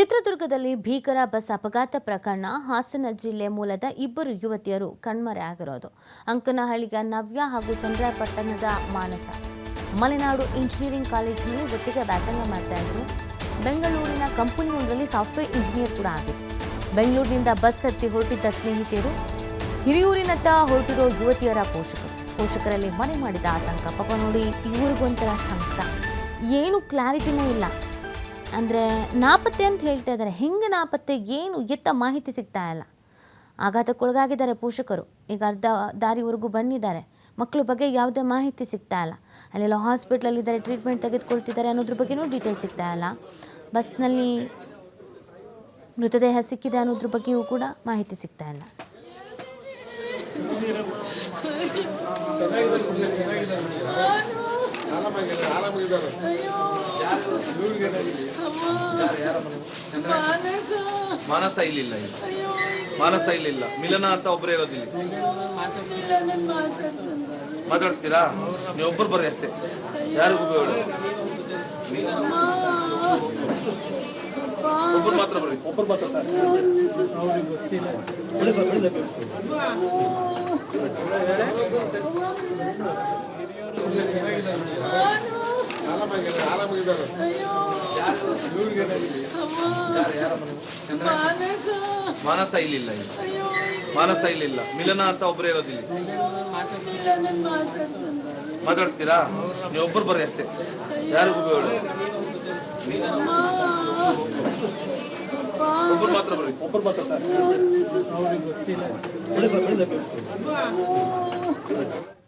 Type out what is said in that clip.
ಚಿತ್ರದುರ್ಗದಲ್ಲಿ ಭೀಕರ ಬಸ್ ಅಪಘಾತ ಪ್ರಕರಣ ಹಾಸನ ಜಿಲ್ಲೆ ಮೂಲದ ಇಬ್ಬರು ಯುವತಿಯರು ಕಣ್ಮರೆ ಆಗಿರೋದು. ಅಂಕನಹಳ್ಳಿಯ ನವ್ಯ ಹಾಗೂ ಚಂದ್ರಪಟ್ಟಣದ ಮಾನಸ. ಮಲೆನಾಡು ಇಂಜಿನಿಯರಿಂಗ್ ಕಾಲೇಜಿನಲ್ಲಿ ಒಟ್ಟಿಗೆ ವ್ಯಾಸಂಗ ಮಾಡ್ತಾ ಇದ್ರು. ಬೆಂಗಳೂರಿನ ಕಂಪನಿಯೊಂದರಲ್ಲಿ ಸಾಫ್ಟ್ವೇರ್ ಇಂಜಿನಿಯರ್ ಕೂಡ ಆಗಿತ್ತು ಬೆಂಗಳೂರಿನಿಂದ ಬಸ್ ಹತ್ತಿ ಹೊರಟಿದ್ದ ಸ್ನೇಹಿತರು ಹಿರಿಯೂರಿನತ್ತ ಹೊರಟಿರೋ ಯುವತಿಯರ ಪೋಷಕರು. ಪೋಷಕರಲ್ಲಿ ಮನೆ ಮಾಡಿದ ಆತಂಕ. ಪಾಪ ನೋಡಿ, ಇವರಿಗೊಂಥರ ಸಂಕಟ. ಏನು ಕ್ಲಾರಿಟಿನೇ ಇಲ್ಲ. ಅಂದರೆ ನಾಪತ್ತೆ ಅಂತ ಹೇಳ್ತಾ ಇದ್ದಾರೆ. ಹೆಂಗೆ ನಾಪತ್ತೆ? ಏನು? ಎತ್ತ ಮಾಹಿತಿ ಸಿಗ್ತಾ ಇಲ್ಲ. ಆಘಾತಕ್ಕೊಳಗಾಗಿದ್ದಾರೆ ಪೋಷಕರು. ಈಗ ಅರ್ಧ ದಾರಿವರೆಗೂ ಬಂದಿದ್ದಾರೆ. ಮಕ್ಕಳ ಬಗ್ಗೆ ಯಾವುದೇ ಮಾಹಿತಿ ಸಿಗ್ತಾ ಇಲ್ಲ. ಅಲ್ಲೆಲ್ಲ ಹಾಸ್ಪಿಟ್ಲಲ್ಲಿದ್ದಾರೆ, ಟ್ರೀಟ್ಮೆಂಟ್ ತೆಗೆದುಕೊಳ್ತಿದ್ದಾರೆ ಅನ್ನೋದ್ರ ಬಗ್ಗೆನೂ ಡೀಟೇಲ್ ಸಿಗ್ತಾ ಇಲ್ಲ. ಬಸ್ನಲ್ಲಿ ಮೃತದೇಹ ಸಿಕ್ಕಿದೆ ಅನ್ನೋದ್ರ ಬಗ್ಗೆಯೂ ಕೂಡ ಮಾಹಿತಿ ಸಿಗ್ತಾ ಇಲ್ಲ. ಮಾನಸ ಇಲ್ಲಿಲ್ಲ ಇಲ್ಲಿ. ಮಾನಸ ಇಲ್ಲಿಲ್ಲ. ಮಿಲನ ಅಂತ ಒಬ್ಬರೇ ಇರೋದಿಲ್ಲ ಮಾತಾಡ್ತೀರಾ? ನೀವು ಒಬ್ಬರು ಬರ್ರಿ ಅಷ್ಟೇ. ಯಾರಿಗೂ ಬೇಡ ಒಬ್ಬರು ಮಾತ್ರ ಬರ್ರಿ. ಒಬ್ಬರು ಮಾತ್ರ ಮಾನಸ ಇಲ್ಲಿಲ್ಲ ಇಲ್ಲಿ ಮಾನಸ ಇಲ್ಲಿಲ್ಲ. ಮಿಲನ ಅಂತ ಒಬ್ಬರೇ ಇರೋದಿಲ್ಲ ಮಾತಾಡ್ತೀರಾ? ನೀವು ಒಬ್ಬರು ಬರ್ರಿ ಅಷ್ಟೇ. ಯಾರು ಬೇಡ ಒಬ್ಬರು ಮಾತ್ರ ಬರ್ರಿ. ಒಬ್ಬರು ಮಾತ್ರ